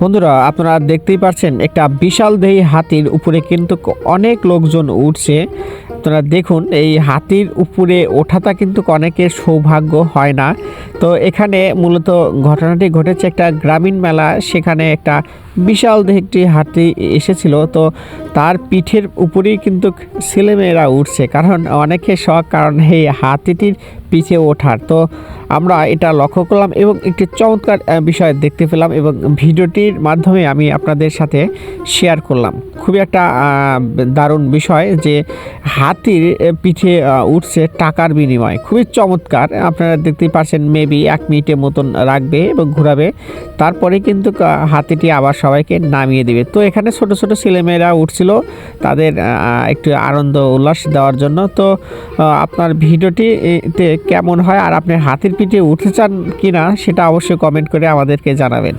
বন্ধুরা, আপনারা দেখতেই পারছেন, একটা বিশাল দেহী হাতির উপরে কিন্তু অনেক লোকজন উঠছে। আপনারা দেখুন, এই হাতির উপরে ওঠাটা কিন্তু অনেকের সৌভাগ্য হয় না। তো এখানে মূলত ঘটনাটি ঘটেছে একটা গ্রামীণ মেলা, সেখানে একটা বিশাল একটি হাতি এসেছিল, তো তার পিঠের উপরেই কিন্তু ছেলেমেয়েরা উঠছে। কারণ অনেকের শখ, কারণ এই হাতিটির পিছে ওঠার। তো আমরা এটা লক্ষ্য করলাম এবং একটি চমৎকার বিষয় দেখতে পেলাম এবং ভিডিওটির মাধ্যমে আমি আপনাদের সাথে শেয়ার করলাম। খুবই একটা দারুণ বিষয় যে হাতির পিঠে উঠছে টাকার বিনিময়ে। খুবই চমৎকার, আপনারা দেখতেই পাচ্ছেন মেবি এক মিনিটের মতন রাখবে এবং ঘোরাবে। তারপরে কিন্তু হাতিটি আবার সবাইকে নামিয়ে দেবে। তো এখানে ছোট ছোট ছেলেমেয়েরা উঠছিল তাদের একটু আনন্দ উল্লাস দেওয়ার জন্য। তো আপনার ভিডিওটি এতে কেমন হয় আর আপনি হাতির পিঠে উঠতে চান কিনা সেটা অবশ্যই কমেন্ট করে আমাদেরকে জানাবেন।